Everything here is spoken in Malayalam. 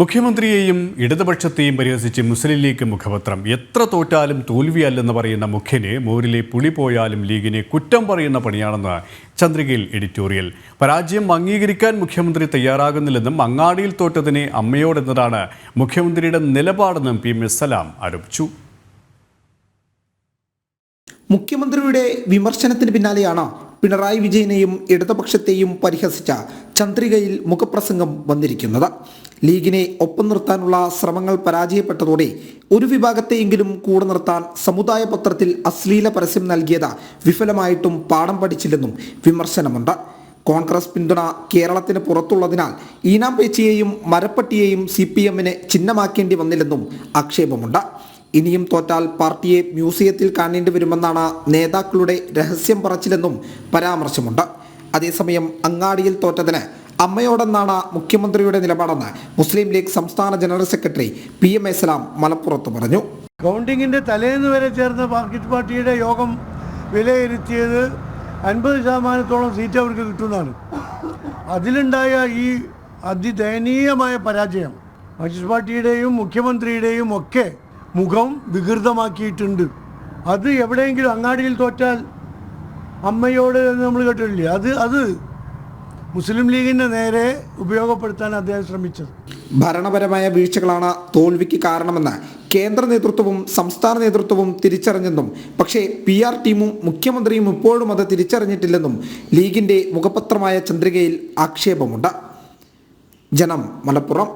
മുഖ്യമന്ത്രിയെയും ഇടതുപക്ഷത്തെയും പരിഹസിച്ച് മുസ്ലിം ലീഗ് മുഖപത്രം. എത്ര തോറ്റാലും തോൽവിയല്ലെന്ന് പറയുന്ന മുഖ്യനെ മോരിലെ പുളി പോയാലും ലീഗിനെ കുറ്റം പറയുന്ന പണിയാണെന്ന് ചന്ദ്രികയിൽ എഡിറ്റോറിയൽ. പരാജയം അംഗീകരിക്കാൻ മുഖ്യമന്ത്രി തയ്യാറാകുന്നില്ലെന്നും അങ്ങാടിയിൽ തോറ്റതിനെ അമ്മയോടെന്നതാണ് മുഖ്യമന്ത്രിയുടെ നിലപാടെന്നും പി എം എസ് സലാം ആരോപിച്ചു. മുഖ്യമന്ത്രിയുടെ വിമർശനത്തിന് പിന്നാലെയാണ് പിണറായി വിജയനെയും ഇടതുപക്ഷത്തെയും പരിഹസിച്ച ചന്ദ്രികയിൽ മുഖപ്രസംഗം വന്നിരിക്കുന്നത്. ലീഗിനെ ഒപ്പം നിർത്താനുള്ള ശ്രമങ്ങൾ പരാജയപ്പെട്ടതോടെ ഒരു വിഭാഗത്തെയെങ്കിലും കൂടെ നിർത്താൻ സമുദായ പത്രത്തിൽ അശ്ലീല പരസ്യം നൽകിയത് വിഫലമായിട്ടും പാഠം പഠിച്ചില്ലെന്നും വിമർശനമുണ്ട്. കോൺഗ്രസ് പിന്തുണ കേരളത്തിന് പുറത്തുള്ളതിനാൽ ഈനാം പേച്ചിയെയും മരപ്പട്ടിയെയും സി പി എമ്മിന് ചിഹ്നമാക്കേണ്ടി വന്നില്ലെന്നും ആക്ഷേപമുണ്ട്. ഇനിയും തോറ്റാൽ പാർട്ടിയെ മ്യൂസിയത്തിൽ കാണേണ്ടി വരുമെന്നാണ് നേതാക്കളുടെ രഹസ്യം പറച്ചിലെന്നും പരാമർശമുണ്ട്. അതേസമയം അങ്ങാടിയിൽ തോറ്റതിന് അമ്മയോടെന്നാണ് മുഖ്യമന്ത്രിയുടെ നിലപാടെന്ന് മുസ്ലിം ലീഗ് സംസ്ഥാന ജനറൽ സെക്രട്ടറി പി എം എസ്ലാം മലപ്പുറത്ത് പറഞ്ഞു. കൗണ്ടിങ്ങിന്റെ തലേന്ന് വരെ ചേർന്ന മാർക്കറ്റ് പാർട്ടിയുടെ യോഗം വിലയിരുത്തിയത് അൻപത് ശതമാനത്തോളം സീറ്റ് അവർക്ക് കിട്ടുന്നതാണ്. അതിലുണ്ടായ ഈ അതിദയനീയമായ പരാജയം മാർക്സിസ്റ്റ് പാർട്ടിയുടെയും മുഖ്യമന്ത്രിയുടെയും ഒക്കെ മുഖം വികൃതമാക്കിയിട്ടുണ്ട്. അത് എവിടെയെങ്കിലും അങ്ങാടിയിൽ തോറ്റാൽ അമ്മയോട് നമ്മൾ കേട്ടിട്ടില്ലേ? അത് അത് മുസ്ലിം ലീഗിന്റെ നേരെ ഉപയോഗപ്പെടുത്താൻ അദ്ദേഹം ശ്രമിച്ചത്. ഭരണപരമായ വീഴ്ചകളാണ് തോൽവിക്ക് കാരണമെന്ന് കേന്ദ്ര നേതൃത്വവും സംസ്ഥാന നേതൃത്വവും തിരിച്ചറിഞ്ഞെന്നും പക്ഷേ പി ആർ ടീമും മുഖ്യമന്ത്രിയും ഇപ്പോഴും അത് തിരിച്ചറിഞ്ഞിട്ടില്ലെന്നും ലീഗിന്റെ മുഖപത്രമായ ചന്ദ്രികയിൽ ആക്ഷേപമുണ്ട്. ജനം മലപ്പുറം.